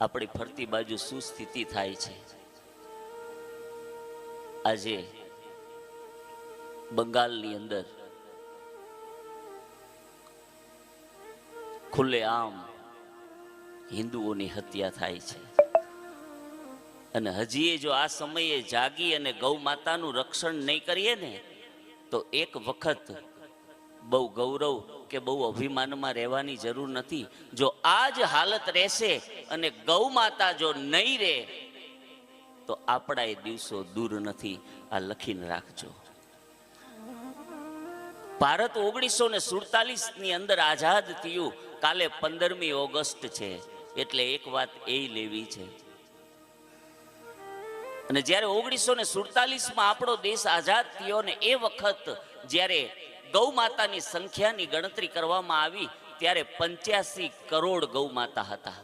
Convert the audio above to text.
આપણી ફરતી બાજુ સુસ્થિતિ થાય છે. આજે બંગાળની અંદર ખુલ્લે આમ હિન્દુઓની હત્યા થાય છે. અને હજી એ જો આ સમયે જાગી અને ગૌ માતાનું રક્ષણ નહીં કરીએ ને, તો એક વખત બહુ ગૌરવ કે બહુ અભિમાનમાં રહેવાની જરૂર નથી. જો આ જ હાલત રહેશે અને ગૌ માતા જો નહીં રહે, તો આપણા એ દિવસો દૂર નથી. આ લખીને રાખજો. ભારત ઓગણીસો ને સુડતાલીસની અંદર આઝાદ થયું. કાલે પંદરમી ઓગસ્ટ છે. એટલે એક વાત એ લેવી છે. અને જ્યારે ઓગણીસો ને સુડતાલીસમાં આપણો દેશ આઝાદ થયો ને એ વખત જ્યારે ગૌ માતાની સંખ્યાની ગણતરી કરવામાં આવી ત્યારે પંચ્યાસી કરોડ ગૌ માતા હતા.